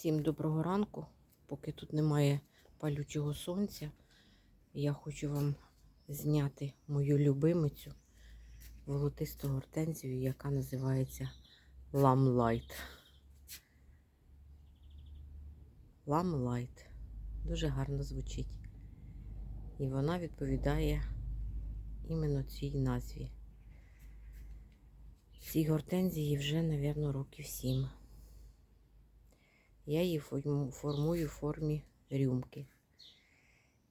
Всім доброго ранку. Поки тут немає палючого сонця, я хочу вам зняти мою любимицю волотисту гортензію, яка називається Ламлайт. Ламлайт. Дуже гарно звучить. І вона відповідає іменно цій назві. Цій гортензії вже, мабуть, років сім. Я її формую в формі рюмки.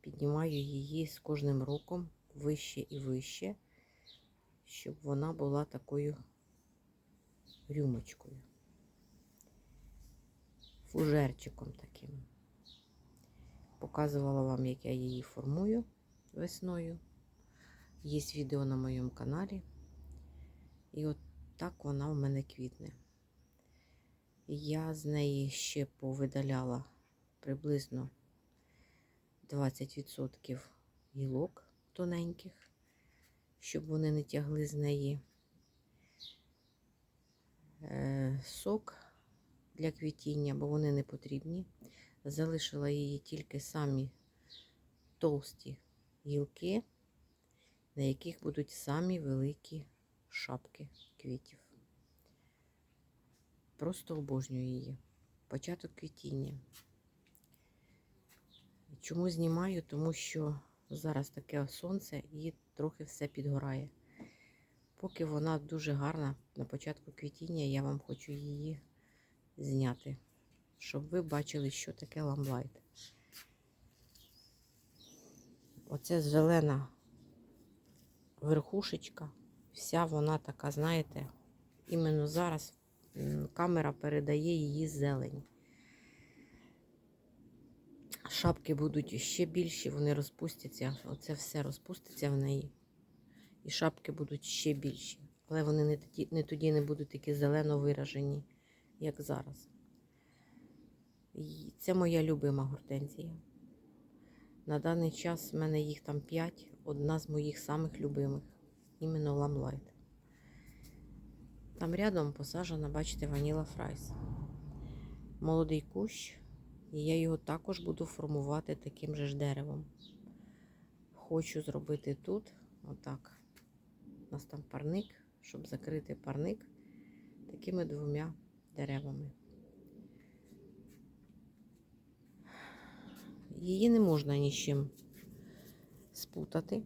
Піднімаю її з кожним роком вище і вище, щоб вона була такою рюмочкою. Фужерчиком таким. Показувала вам, як я її формую весною. Є відео на моєму каналі. І от так вона в мене квітне. Я з неї ще повидаляла приблизно 20% гілок тоненьких, щоб вони не тягли з неї е, сок для квітіння, бо вони не потрібні. Залишила її тільки самі товсті гілки, на яких будуть самі великі шапки квітів. Просто обожнюю її. Початок квітіння. Чому знімаю? Тому що зараз таке сонце і трохи все підгорає. Поки вона дуже гарна на початку квітіння, я вам хочу її зняти, щоб ви бачили, що таке ламлайт. Оце зелена верхушечка, вся вона така, знаєте, іменно зараз камера передає її зелень. Шапки будуть ще більші, вони розпустяться. Оце все розпуститься в неї. І шапки будуть ще більші. Але вони не тоді не, тоді не будуть такі зелено виражені, як зараз. І це моя любима гортензія. На даний час в мене їх там 5, одна з моїх самих любимих. Іменно ламлайт. Там рядом посаджена, бачите, ваніла фрайс. Молодий кущ, і я його також буду формувати таким же ж деревом. Хочу зробити тут, отак. У нас там парник, щоб закрити парник такими двома деревами. Її не можна ні з чим спутати,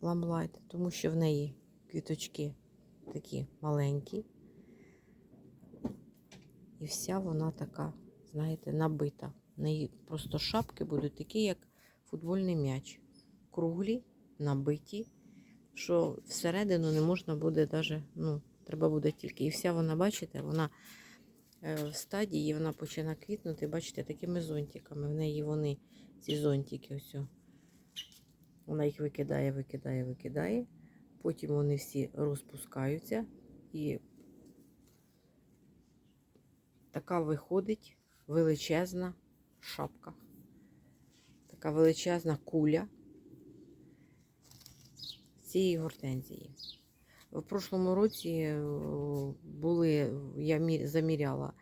ламлайт, тому що в неї квіточки такі маленькі. І вся вона така, знаєте, набита. В неї просто шапки будуть такі, як футбольний м'яч. Круглі, набиті, що всередину не можна буде навіть, ну, треба буде тільки. І вся вона, бачите, вона е, в стадії, вона починає квітнути, бачите, такими зонтиками. В неї вони, ці зонтики, ось. Вона їх викидає, викидає, викидає. Потім вони всі розпускаються і така виходить величезна шапка. Така величезна куля цієї гортензії. В прошлому році е, були, я заміряла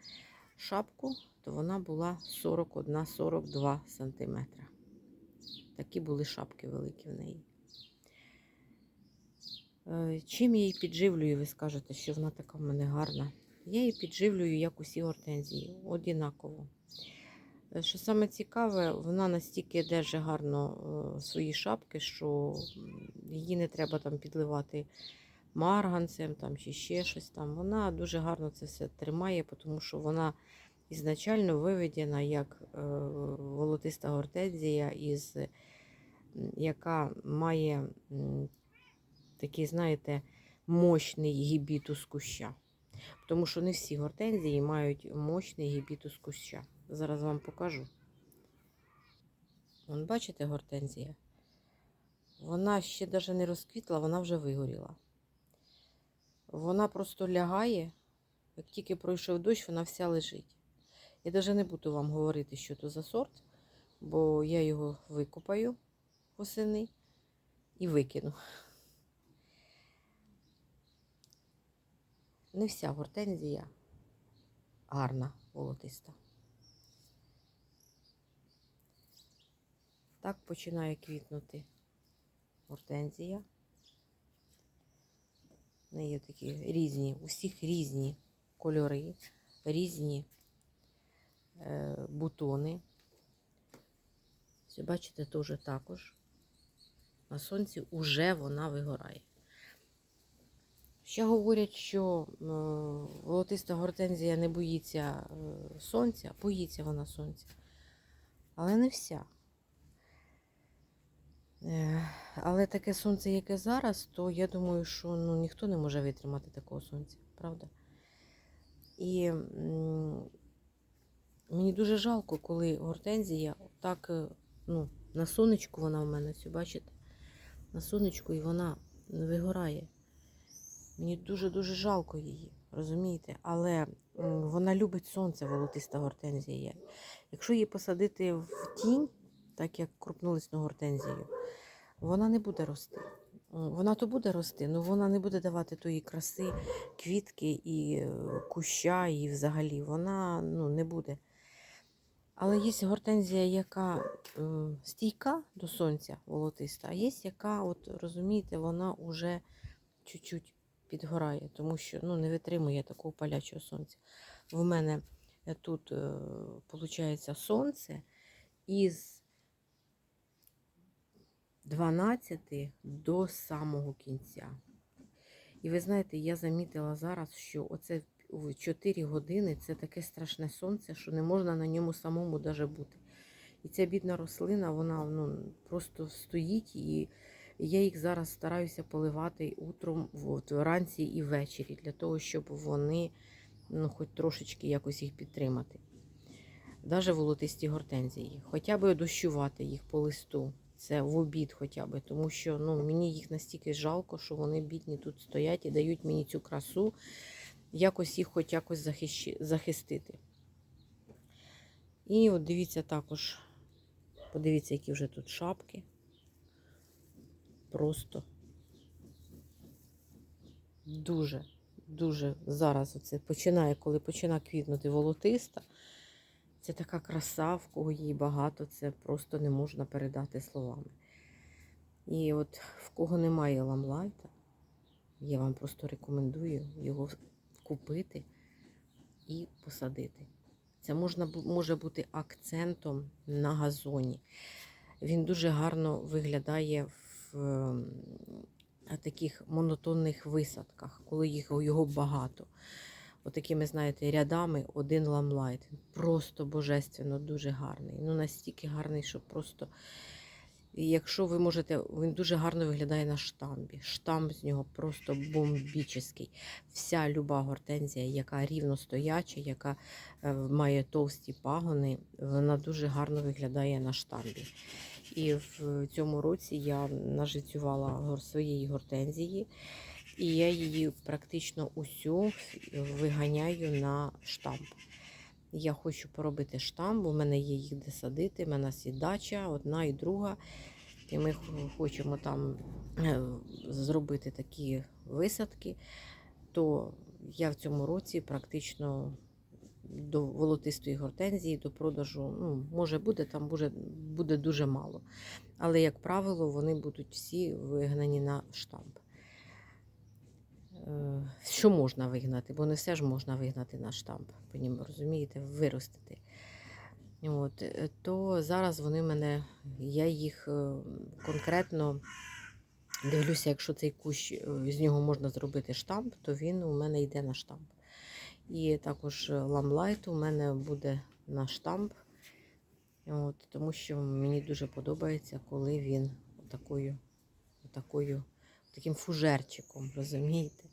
шапку, то вона була 41-42 см. Такі були шапки великі в неї. Е, Чим я її підживлюю, ви скажете, що вона така в мене гарна. Я її підживлюю, як усі гортензії, однаково. Е, Що саме цікаве, вона настільки держить гарно е, свої шапки, що її не треба там підливати марганцем там, чи ще щось там. Вона дуже гарно це все тримає, тому що вона ізначально виведена як волотиста гортензія, із, яка має такий, знаєте, мощний гібітус куща. Тому що не всі гортензії мають мощний гібітус куща. Зараз вам покажу. Вон, бачите, гортензія? Вона ще навіть не розквітла, вона вже вигоріла. Вона просто лягає, як тільки пройшов дощ, вона вся лежить. Я навіть не буду вам говорити, що це за сорт, бо я його викопаю восени і викину. Не вся гортензія гарна, волотиста. Так починає квітнути гортензія. В неї такі різні, усіх різні кольори, різні е, бутони. Все, бачите, теж також на сонці вже вона вигорає. Ще говорять, що е, волотиста гортензія не боїться е, сонця, боїться вона сонця. Але не вся. Е, Але таке сонце, яке зараз, то я думаю, що ну, ніхто не може витримати такого сонця, правда? І мені дуже жалко, коли гортензія так, ну, на сонечку вона у мене, бачите? На сонечку і вона вигорає. Мені дуже-дуже жалко її, розумієте? Але вона любить сонце, волотиста гортензія. Якщо її посадити в тінь, так як крупнолисну гортензію, вона не буде рости. Вона то буде рости, але вона не буде давати тої краси, квітки і е, куща, і взагалі вона ну, не буде. Але є гортензія, яка стійка до сонця волотиста, а є яка, от розумієте, вона вже чуть-чуть підгорає, тому що ну, не витримує такого палячого сонця. В мене е, тут виходить сонце із 12 до самого кінця. І ви знаєте, я замітила зараз, що оце в 4 години це таке страшне сонце, що не можна на ньому самому даже бути. І ця бідна рослина, вона ну, просто стоїть, і я їх зараз стараюся поливати утром, от, вранці і ввечері, для того, щоб вони ну, хоч трошечки якось їх підтримати. Навіть волотисті гортензії. Хоча б дощувати їх по листу. Це в обід хоча б, тому що ну, мені їх настільки жалко, що вони бідні тут стоять і дають мені цю красу, якось їх хоч якось захищи, захистити. І от дивіться також, подивіться, які вже тут шапки. Просто дуже, дуже зараз оце починає, коли починає квітнути волотиста. Це така краса, в кого її багато, це просто не можна передати словами. І от в кого немає ламлайта, я вам просто рекомендую його купити і посадити. Це можна, може бути акцентом на газоні. Він дуже гарно виглядає в ем, таких монотонних висадках, коли їх його багато. Отакими, знаєте, рядами один ламлайт. Просто божественно, дуже гарний. Ну, настільки гарний, що просто. Якщо ви можете, він дуже гарно виглядає на штамбі. Штамп з нього просто бомбічний. Вся люба гортензія, яка рівно стояча, яка е, має товсті пагони, вона дуже гарно виглядає на штамбі. І в цьому році я нажицювала своєї гортензії. І я її практично усю виганяю на штамп. Я хочу поробити штамп, у мене є їх де садити, у мене є одна і друга. І ми хочемо там е, зробити такі висадки, то я в цьому році практично до волотистої гортензії, до продажу, ну, може буде, там буде, буде дуже мало. Але, як правило, вони будуть всі вигнані на штамп. Е, Що можна вигнати, бо не все ж можна вигнати на штамп, понім- розумієте, виростити. От, е, то зараз вони мене, я їх е, конкретно дивлюся, якщо цей кущ з нього можна зробити штамп, то він у мене йде на штамп. І також е, ламлайт у мене буде на штамп, от, тому що мені дуже подобається, коли він такою, такою, таким фужерчиком, розумієте?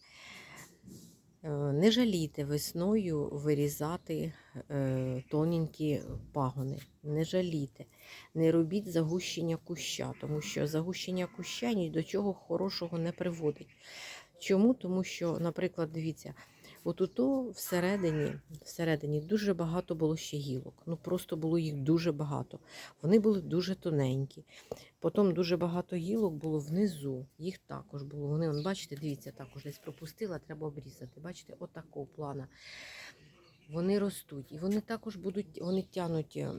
Е, Не жалійте весною вирізати е, тоненькі пагони. Не жалійте. Не робіть загущення куща, тому що загущення куща ні до чого хорошого не приводить. Чому? Тому що, наприклад, дивіться, от у всередині, всередині дуже багато було ще гілок. Ну просто було їх дуже багато. Вони були дуже тоненькі. Потім дуже багато гілок було внизу. Їх також було. Вони, вон, бачите, дивіться, також десь пропустила, треба обрізати. Бачите, отакого плана. Вони ростуть. І вони також будуть, вони тянуть е,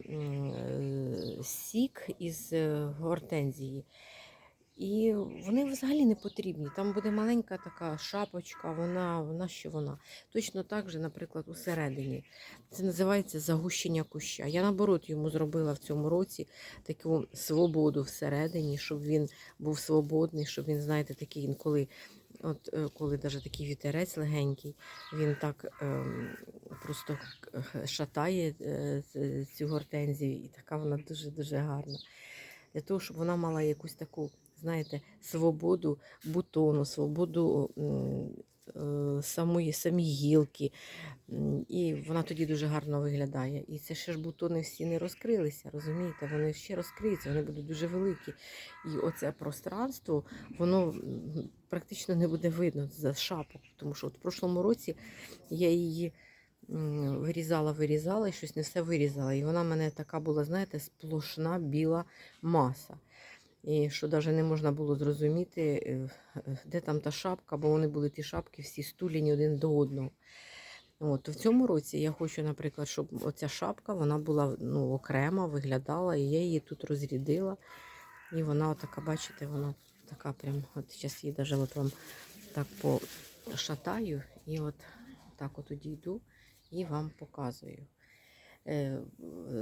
сік із е, гортензії. І вони взагалі не потрібні. Там буде маленька така шапочка, вона, вона що вона. Точно так же, наприклад, усередині. Це називається загущення куща. Я наоборот йому зробила в цьому році таку свободу всередині, щоб він був свободний, щоб він, знаєте, такий інколи. От е, коли навіть такий вітерець легенький, він так ем, просто шатає е, цю гортензію, і така вона дуже-дуже гарна. Для того, щоб вона мала якусь таку, знаєте, свободу бутону, свободу е, самої, самі гілки. І вона тоді дуже гарно виглядає. І це ще ж бутони всі не розкрилися, розумієте? Вони ще розкриються, вони будуть дуже великі. І оце пространство, воно практично не буде видно за шапок. Тому що от в прошлому році я її вирізала, вирізала і щось не все вирізала. І вона в мене така була, знаєте, сплошна біла маса. І що навіть не можна було зрозуміти, е, е, де там та шапка, бо вони були ті шапки всі стулені один до одного. От, то в цьому році я хочу, наприклад, щоб оця шапка вона була ну, окремо, виглядала, і я її тут розрядила. І вона така, бачите, вона така прям, от зараз її навіть от вам так пошатаю, і от так от йду і вам показую. Е,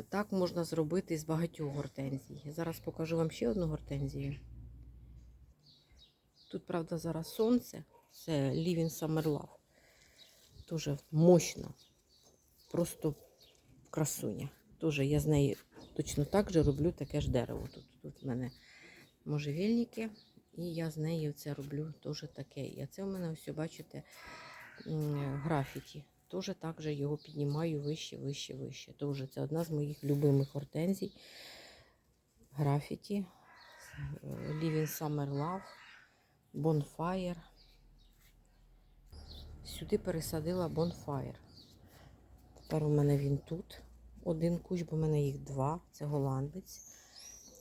Так можна зробити з багатьох гортензій. Зараз покажу вам ще одну гортензію. Тут, правда, зараз сонце. Це Living Summer Love. Дуже мощна. Просто красуня. Тоже я з неї точно так же роблю таке ж дерево. Тут, тут в мене можжевельники, і я з нею це роблю теж таке. І це в мене ось, бачите, графіті. Теж так же його піднімаю вище, вище, вище. Тоже це одна з моїх любимих гортензій. Графіті. Living Summer Love, Bonfire. Сюди пересадила Bonfire. Тепер у мене він тут. Один кущ, бо в мене їх два. Це голландець.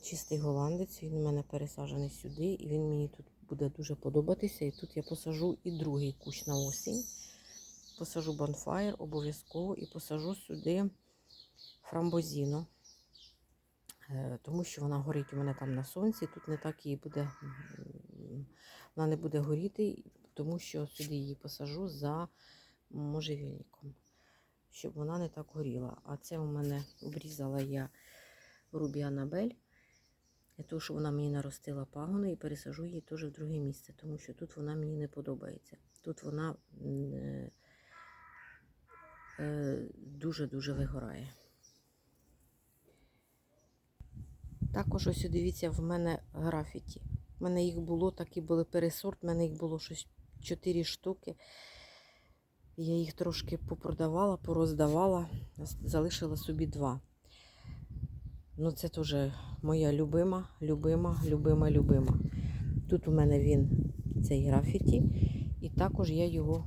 Чистий голландець. Він у мене пересаджений сюди, і він мені тут буде дуже подобатися. І тут я посажу і другий кущ на осінь. Посажу Bonfire обов'язково і посажу сюди фрамбозіно. Е, Тому що вона горить у мене там на сонці. Тут не так її буде, вона не буде горіти, тому що сюди її посажу за можжевельником, щоб вона не так горіла. А це у мене обрізала я Рубі Анабель, для того, щоб вона мені наростила пагони і пересажу її теж в друге місце, тому що тут вона мені не подобається. Тут вона е, дуже-дуже вигорає. Також ось дивіться, в мене графіті. У мене їх було, такі були пересорт, в мене їх було щось 4 штуки. Я їх трошки попродавала, пороздавала, залишила собі два. Ну, це теж моя любима, любима, любима, любима. Тут у мене він цей графіті, і також я його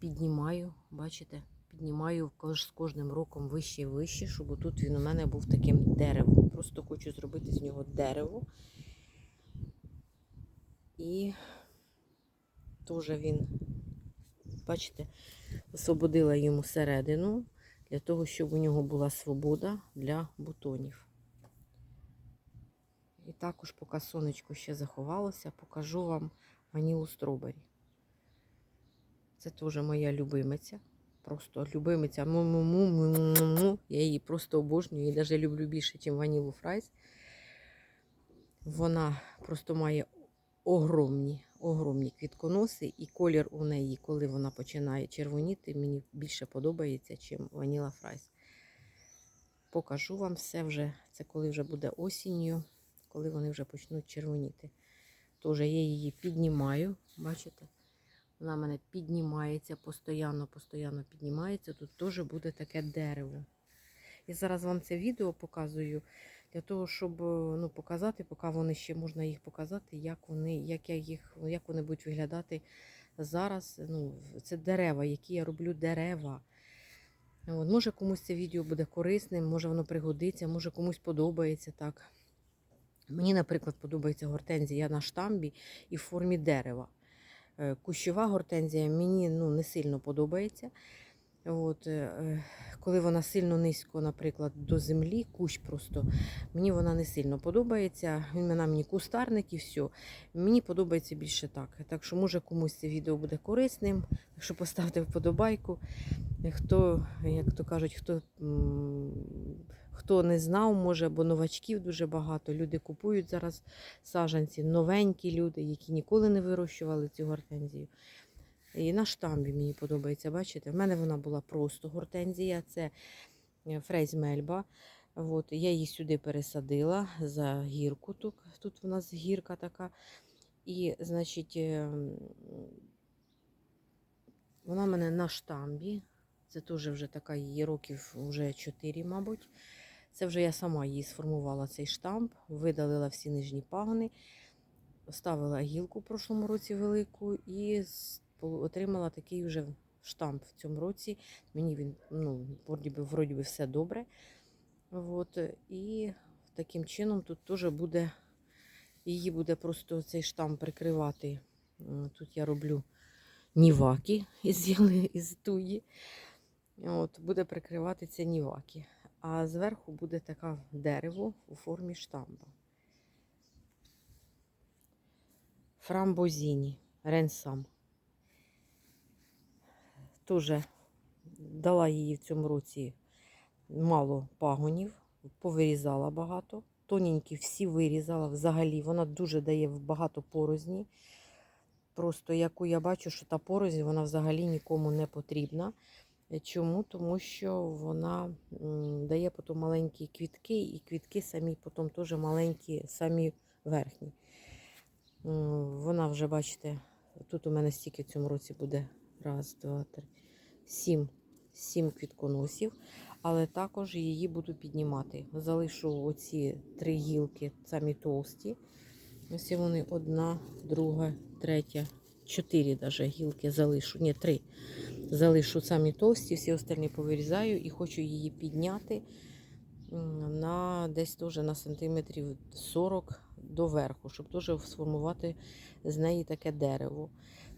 піднімаю, бачите, піднімаю з кожним роком вище і вище, щоб тут він у мене був таким деревом. Просто хочу зробити з нього дерево. І теж він, бачите, освободила йому середину для того, щоб у нього була свобода для бутонів. І також, поки сонечко ще заховалося, покажу вам ванілу стробері. Це теж моя любимиця. Просто любимиця. Му-му-му-му-му-му. Я її просто обожнюю. І навіть люблю більше, ніж ванілу фрайс. Вона просто має огромні, огромні квітконоси, і колір у неї, коли вона починає червоніти, мені більше подобається, ніж ваніла фрайс. Покажу вам все вже. Це коли вже буде осінню, коли вони вже почнуть червоніти. Тож я її піднімаю, бачите? Вона мене піднімається постійно, постійно піднімається. Тут теж буде таке дерево. Я зараз вам це відео показую для того, щоб е, ну, показати, поки вони ще можна їх показати, як вони, як я їх, як вони будуть виглядати зараз. Ну, це дерева, які я роблю дерева. От, може комусь це відео буде корисним, може воно пригодиться, може комусь подобається так. Мені, наприклад, подобається гортензія на штамбі і в формі дерева. Е, Кущова гортензія мені ну, не сильно подобається. От, е, коли вона сильно низько, наприклад, до землі, кущ просто, мені вона не сильно подобається. Він мені кустарник і все. Мені подобається більше так. Так що, може, комусь це відео буде корисним. Так що поставте вподобайку. Хто, як то кажуть, хто, хто не знав, може, бо новачків дуже багато. Люди купують зараз саджанці, новенькі люди, які ніколи не вирощували цю гортензію. І на штамбі мені подобається, бачите? В мене вона була просто гортензія, це е, фрейз мельба. От, я її сюди пересадила за гірку. Тут, тут у нас гірка така. І, значить, е, вона в мене на штамбі. Це теж вже така її років вже 4, мабуть. Це вже я сама її сформувала цей штамп, видалила всі нижні пагони, ставила гілку в прошлому році велику і отримала такий вже штамп в цьому році. Мені він, ну, вроді би, вроді би все добре. От, і таким чином тут теж буде, її буде просто цей штамп прикривати. Тут я роблю ніваки із, із туї. От, буде прикривати це ніваки. А зверху буде таке дерево у формі штамба. Фрамбозіні, ренсам. Тоже дала її в цьому році мало пагонів, повирізала багато. Тоненькі всі вирізала взагалі. Вона дуже дає багато порозні. Просто яку я бачу, що та порозні вона взагалі нікому не потрібна. Е, Чому? Тому що вона дає потім маленькі квітки, і квітки самі потім теж маленькі, самі верхні. Вона вже, бачите, тут у мене стільки в цьому році буде раз, два, три, сім, сім квітконосів, але також її буду піднімати. Залишу оці три гілки, самі толсті. Ось вони одна, друга, третя, чотири даже гілки залишу. Ні, три. Залишу самі товсті, всі остальні повирізаю і хочу її підняти на десь теж на сантиметрів 40 доверху, щоб теж сформувати з неї таке дерево.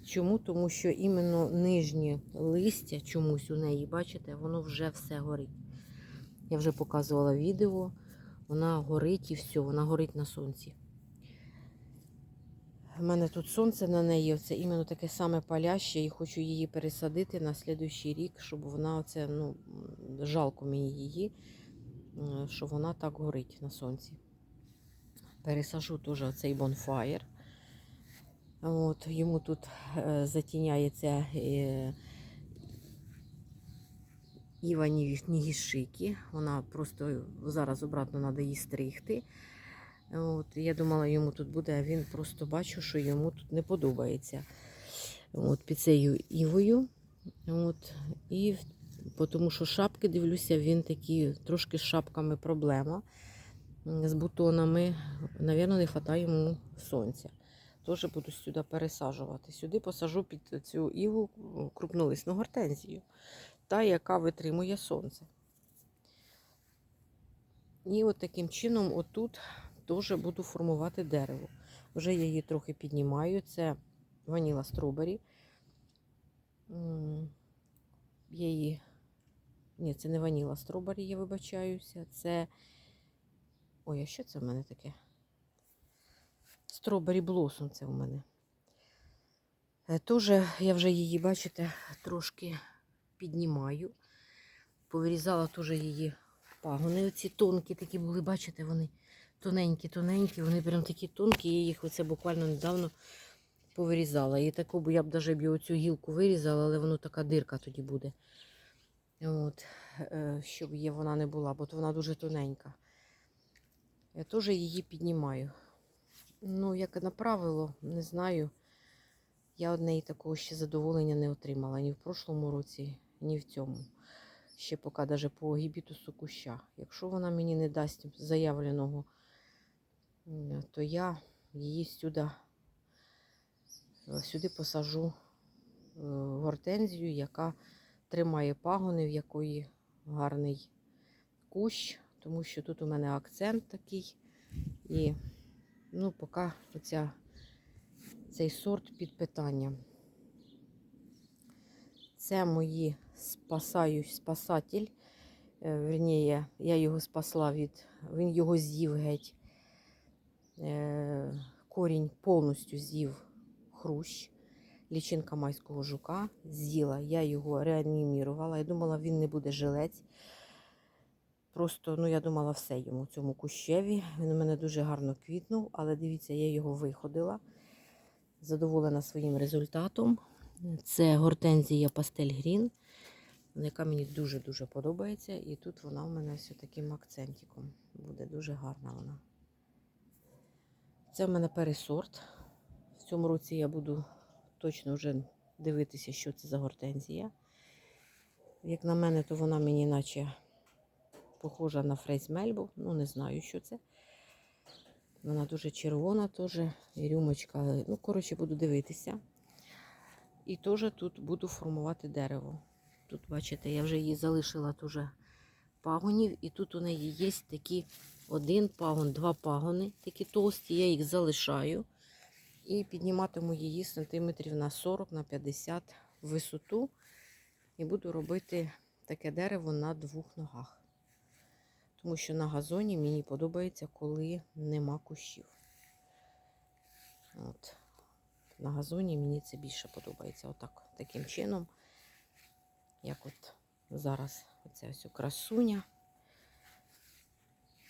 Чому? Тому що іменно нижнє листя чомусь у неї, бачите, воно вже все горить. Я вже показувала відео, вона горить і все, вона горить на сонці. У мене тут сонце на неї, це іменно таке саме паляще, і хочу її пересадити на слідуючий рік, щоб вона оце, ну, жалко мені її, що вона так горить на сонці. Пересажу теж оцей бонфаєр. От, йому тут е, затіняється е, Іва Нігішики. Вона просто зараз обратно треба її стригти. От, я думала, йому тут буде, а він просто бачу, що йому тут не подобається. От, під цією івою. От, і тому що шапки, дивлюся, він такі трошки з шапками проблема. З бутонами, навірно, не вистачає йому сонця. Теж буду сюди пересаджувати. Сюди посажу під цю іву крупнолисну гортензію, та, яка витримує сонце. І от таким чином, отут теж буду формувати дерево. Вже я її трохи піднімаю. Це ваніла стробері. Я її. Ні, це не ваніла стробері, я вибачаюся. Це. Ой, а що це в мене таке? Стробері блосом це у мене. Е, Тоже я вже її, бачите, трошки піднімаю. Повирізала теж її пагони. Оці тонкі такі були, бачите, вони тоненькі, тоненькі, вони прям такі тонкі. Я їх оце буквально недавно повирізала. І таку б я б навіть оцю гілку вирізала, але воно така дирка тоді буде. От, е, щоб є вона не була, бо то вона дуже тоненька. Я теж її піднімаю. Ну, як на правило, не знаю. Я од неї такого ще задоволення не отримала ні в прошлому році, ні в цьому. Ще поки навіть по гібітусу куща. Якщо вона мені не дасть заявленого, то я її сюди, е, сюди посажу е, гортензію, яка тримає пагони, в якої гарний кущ, тому що тут у мене акцент такий. І ну, поки оця, цей сорт під питанням. Це мої спасаю, спасатель. Е, Верніє, я його спасла від. Він його з'їв геть. Е, Корінь повністю з'їв хрущ, лічинка майського жука з'їла. Я його реанімірувала. Я думала, він не буде жилець. Просто, ну, я думала, все йому цьому кущеві. Він у мене дуже гарно квітнув, але дивіться, я його виходила. Задоволена своїм результатом. Це гортензія пастель грін, яка мені дуже-дуже подобається. І тут вона у мене все таким акцентиком. Буде дуже гарна вона. Це в мене пересорт. В цьому році я буду точно вже дивитися, що це за гортензія. Як на мене, то вона мені наче похожа на фрейс мельбу. Ну, не знаю, що це. Вона дуже червона, теж і рюмочка. Ну, коротше, буду дивитися. І теж тут буду формувати дерево. Тут, бачите, я вже її залишила теж пагонів, і тут у неї є такі один пагон, два пагони, такі товсті, я їх залишаю і підніматиму її сантиметрів на 40 на 50 в висоту. І буду робити таке дерево на двох ногах. Тому що на газоні мені подобається, коли нема кущів. От. На газоні мені це більше подобається. Отак, таким чином, як от зараз оця ось красуня.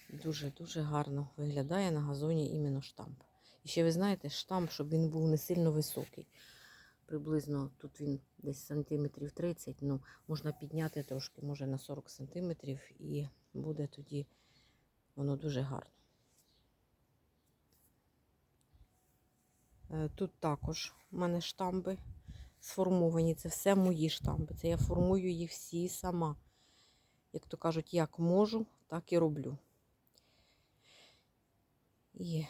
Дуже-дуже гарно виглядає на газоні іменно штамп. І ще ви знаєте, штамп, щоб він був не сильно високий. Приблизно тут він десь сантиметрів 30, ну, можна підняти трошки, може на 40 сантиметрів, і буде тоді воно дуже гарно. Е, Тут також у мене штамби сформовані. Це все мої штамби. Це я формую їх всі сама. Як то кажуть, як можу, так і роблю. І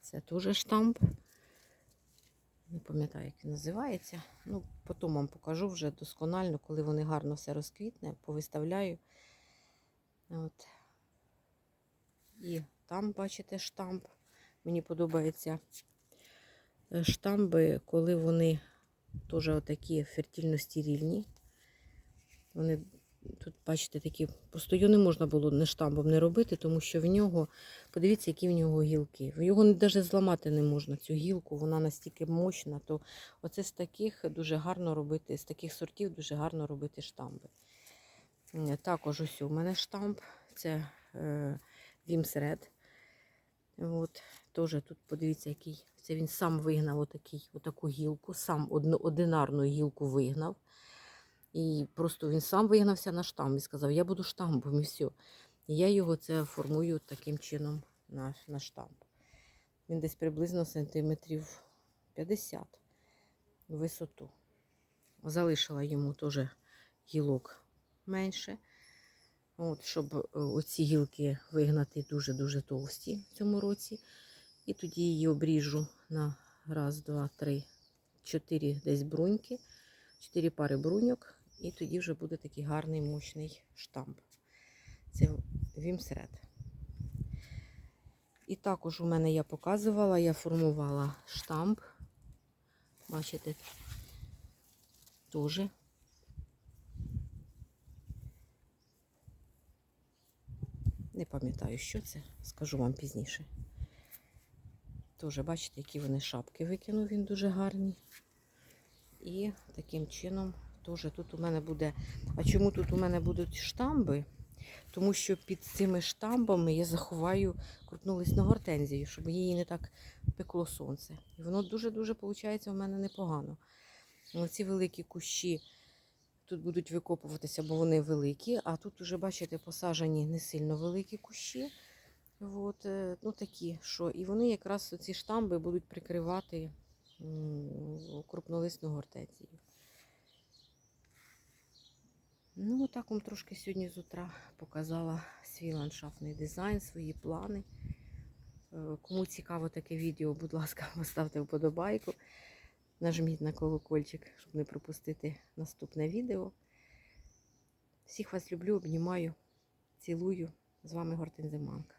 це теж штамп. Не пам'ятаю, як він називається. Ну, потім вам покажу вже досконально, коли вони гарно все розквітне, повиставляю. От. І там, бачите, штамп. Мені подобаються е, штамби, коли вони теж отакі фертильно-стерильні. Вони тут, бачите, такі. Просто його не можна було не штамбом не робити, тому що в нього, подивіться, які в нього гілки. Його навіть зламати не можна, цю гілку, вона настільки мощна, то оце з таких дуже гарно робити, з таких сортів дуже гарно робити штамби. Також ось у мене штамп, це е. От, теж тут подивіться, який. Це він сам вигнав отакий, отаку гілку, сам одну, одинарну гілку вигнав. І просто він сам вигнався на штамп і сказав, я буду штампом і все. І я його це формую таким чином на, на штамп. Він десь приблизно сантиметрів 50 в висоту. Залишила йому теж гілок менше. От, щоб е, оці гілки вигнати дуже-дуже товсті в цьому році. І тоді її обріжу на раз, два, три, чотири десь бруньки, чотири пари бруньок, і тоді вже буде такий гарний мощний штамп. Це вімсред. І також у мене я показувала, я формувала штамп. Бачите, теж Не пам'ятаю, що це, скажу вам пізніше. Теж, бачите, які вони шапки викинув, він дуже гарний. І таким чином теж тут у мене буде. А чому тут у мене будуть штамби? Тому що під цими штамбами я заховаю крупнолисну гортензію, щоб її не так пекло сонце. І воно дуже-дуже виходить у мене непогано. Оці великі кущі тут будуть викопуватися, бо вони великі, а тут вже, бачите, посаджені не сильно великі кущі. От, е, ну такі, що І вони якраз ці штамби будуть прикривати крупнолисну гортензію. Ну, отак вам трошки сьогодні з утра показала свій ландшафтний дизайн, свої плани. Е, Кому цікаво таке відео, будь ласка, поставте вподобайку. Нажміть на колокольчик, щоб не пропустити наступне відео. Всіх вас люблю, обнімаю, цілую. З вами Гортензиманка.